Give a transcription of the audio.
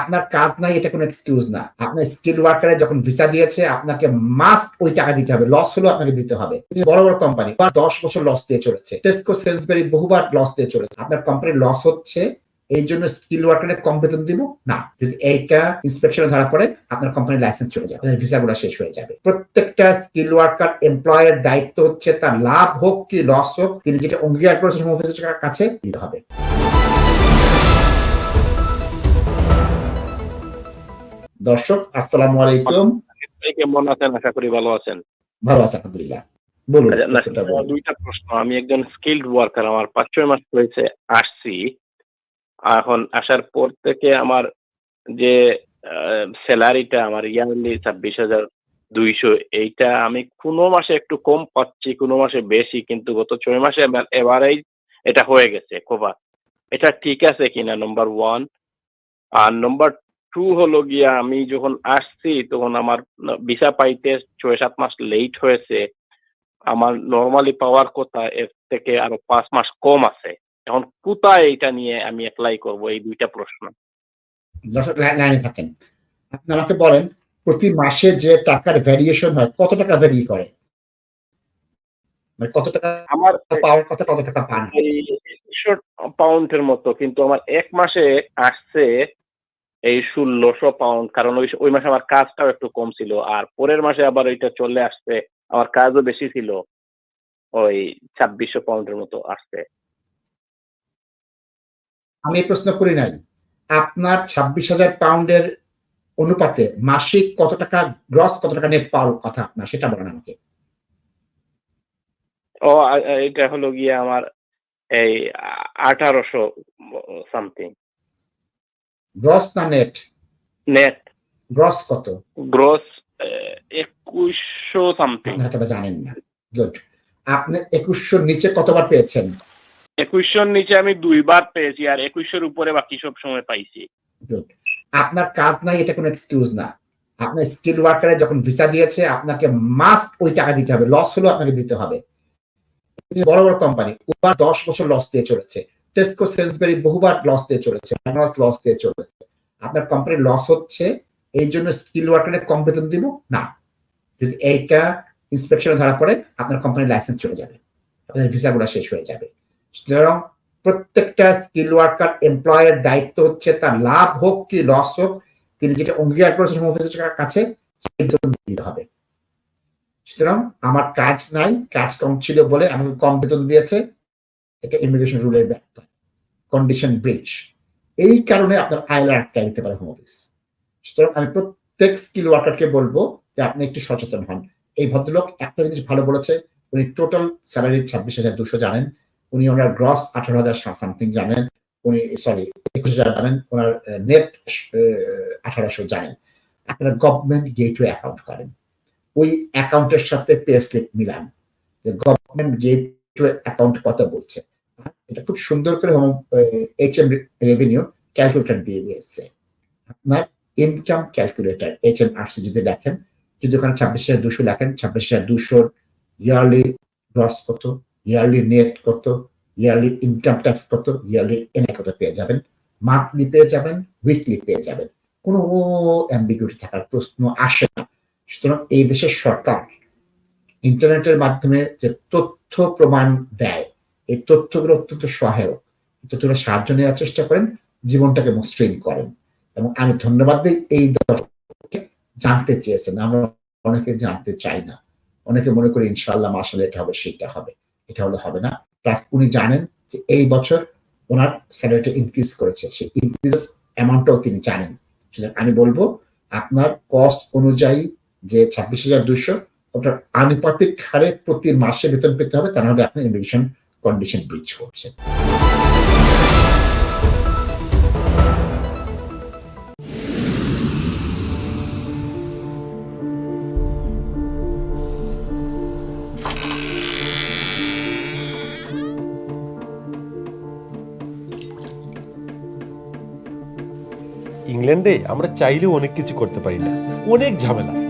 আপনার কাজ নাই, এটা কোনো এক্সকিউজ না। আপনার স্কিল ওয়ার্কারে যখন ভিসা দিয়েছে, আপনাকে মাস্ট ওই টাকা দিতে হবে। লস হলেও আপনাকে দিতে হবে। বড় বড় কোম্পানি দশ বছর লস দিয়ে চলেছে। টেস্কো সেলসবেরি বহুবার লস দিয়ে চলেছে। আপনার কোম্পানির লস হচ্ছে এই জন্য স্কিল ওয়ার্কারে কম বেতন দিব? না। যদি এইটা ইন্সপেকশন ধরা পড়ে, আপনার কোম্পানির লাইসেন্স চলে যাবে। আপনার ভিসাগুলো শেষ হয়ে যাবে। প্রত্যেকটা স্কিল ওয়ার্কার এমপ্লয়ের দায়িত্ব হচ্ছে, তার লাভ হোক কি লস হোক, তিনি যেটা অঙ্গীকার করেছেন হোম অফিসের কাছে দিতে হবে। দর্শক আসসালামু আলাইকুম। কেমন আছেন? আশা করি ভালো আছেন। ভালো আলহামদুলিল্লাহ। বলুন আচ্ছা, বলুন। দুইটা প্রশ্ন। আমি একজন স্কিলড ওয়ার্কার আমার পাঁচ ছয় মাস হয়েছে আসছি। এখন আসার পর থেকে আমার যে স্যালারিটা আমার ইয়ারলি ছাব্বিশ হাজার দুইশো এইটা আমি কোনো মাসে একটু কম পাচ্ছি কোনো মাসে বেশি কিন্তু গত ছয় মাসে এবারেই এটা হয়ে গেছে কভার এটা ঠিক আছে কিনা? নম্বর ওয়ান আর নম্বর টু হলো গিয়া আমি যখন আসছি তখন আমার ভিসা পাইতে ছয় সাত মাস লেট হয়েছে। আমার নর্মালি পাওয়ার কথা এর থেকে আরও পাঁচ মাস কম আছে। এখন কোথায় এটা নিয়ে আমি অ্যাপ্লাই করব এই দুইটা প্রশ্ন। দর্শক লাইনে থাকেন। আপনি আমাকে বলেন প্রতি মাসে যে টাকার ভ্যারিয়েশন হয় কত টাকা ভ্যারি করে? মানে কত টাকা আমার পাওয়ার কথা কত টাকা পান? পাউন্ডের মতো কিন্তু আমার এক মাসে আসছে এই ষোলোশো পাউন্ড কারণ ওই ওই মাসে আমার কাজটাও একটু কম ছিল। আর পরের মাসে আবার ওইটা চলে আসছে আমার কাজও বেশি ছিল। ওই ছাব্বিশশো পাউন্ডের মতো আসছে। আমি প্রশ্ন করি নাই। আপনার ছাব্বিশ হাজার পাউন্ডের অনুপাতে মাসিক কত টাকা গ্রস কত টাকা নেট পাওয়ার কথা আপনার সেটা বলেন আমাকে। ও এটা হলো গিয়ে আমার এই আঠারোশো সামথিং গ্রস না নেট নেট গ্রস কত? গ্রোস একুশশো সামথিং হয়তো বা জানেন না। গুড আপনি একুশশোর নিচে কতবার পেয়েছেন? একুশশোর নিচে আমি দুইবার পেয়েছি আর একুশশোর উপরে বাকি সব সময় পাইছি। গুড আপনার কাজ নাই এটা কোনো এক্সকিউজ না। আপনার স্কিল ওয়ার্কারে যখন ভিসা দিয়েছে আপনাকে মাস্ট ওই টাকা দিতে হবে। লস হলেও আপনাকে দিতে হবে। বড় বড় কোম্পানি উবার দশ বছর লস দিয়ে চলেছে। টেস্কো সেলসবেরি বহুবার লস দিয়ে চলেছে লস দিয়ে চলেছে। আপনার কোম্পানির লস হচ্ছে, এই জন্য স্কিল ওয়ার্কারে কম বেতন দিব? না। যদি এইটা ইন্সপেকশনে ধরা পড়ে, আপনার কোম্পানির লাইসেন্স চলে যাবে। আপনার ভিসা ভিসাগুলো শেষ হয়ে যাবে। সুতরাং প্রত্যেকটা স্কিল ওয়ার্কার এমপ্লয়ের দায়িত্ব হচ্ছে তার লাভ হোক কি লস হোক, তিনি যেটা অঙ্গীকার করেছেন হোম অফিসের কাছে দিতে হবে। সুতরাং আমার কাজ নাই, কাজ কম ছিল বলে আমাকে কম বেতন দিয়েছে। এটা ইমিগ্রেশন রুলের ব্যর্থ কন্ডিশন ব্রিজ এই কারণে আপনার আইলার আটকায় দিতে পারে হোম অফিস সুতরাং আমি প্রত্যেক স্কিল ওয়ার্কারকে বলব যে আপনি একটু সচেতন হন। এই ভদ্রলোক একটা জিনিস ভালো বলেছে, উনি টোটাল স্যালারি ছাব্বিশ হাজার দুশো জানেন, উনি ওনার গ্রস আঠারো হাজার সামথিং জানেন, উনি সরি একুশ হাজার জানেন, ওনার নেট আঠারোশো জানেন। আপনারা গভর্নমেন্ট গেটওয়ে অ্যাকাউন্ট করেন। ওই অ্যাকাউন্টের সাথে পে স্লিপ মিলান। যে গভর্নমেন্ট গেটওয়ে অ্যাকাউন্ট কত বলছে। এটা খুব সুন্দর করে এইচ এম রেভিনিউ ক্যালকুলেটর দিয়ে দিয়েছে। আপনার income calculator H M RC যদি দেখেন যদি ওখানে ছাব্বিশ হাজার দুশো লেখেন, ছাব্বিশ হাজার দুশোর ইয়ারলি গ্রস কত ইয়ারলি নেট কত ইয়ারলি ইনকাম ট্যাক্স কত ইয়ারলি এনএ কত পেয়ে যাবেন মান্থলি পেয়ে যাবেন উইকলি পেয়ে যাবেন। কোনো অ্যাম্বিগুইটি থাকার প্রশ্ন আসে না। সুতরাং এই দেশের সরকার ইন্টারনেটের মাধ্যমে যে তথ্য প্রমাণ দেয়। এই তথ্যগুলো অত্যন্ত সহায়ক। তথ্যগুলো সাহায্য নেওয়ার চেষ্টা করেন, জীবনটাকে মসৃণ করেন। এবং আমি ধন্যবাদ দিই এই দর্শককে জানতে চেয়েছেন। আমরা অনেকে জানতে চাই না। অনেকে মনে করি ইনশাল্লাহ মাসালে এটা হবে, সেটা হবে। এটা হলে হবে না। প্লাস উনি জানেন যে এই বছর ওনার স্যালারিটা ইনক্রিজ করেছে। সেই ইনক্রিজ অ্যামাউন্টটাও তিনি জানেন। আমি বলব, আপনার কস্ট অনুযায়ী যে ছাব্বিশ হাজার দুশো ওটার আনুপাতিক হারে প্রতি মাসে বেতন পেতে হবে, তা নাহলে আপনি ইমিগ্রেশন কন্ডিশন ব্রিচ করছেন। ইংল্যান্ডে আমরা চাইলেও অনেক কিছু করতে পারি না। অনেক ঝামেলা।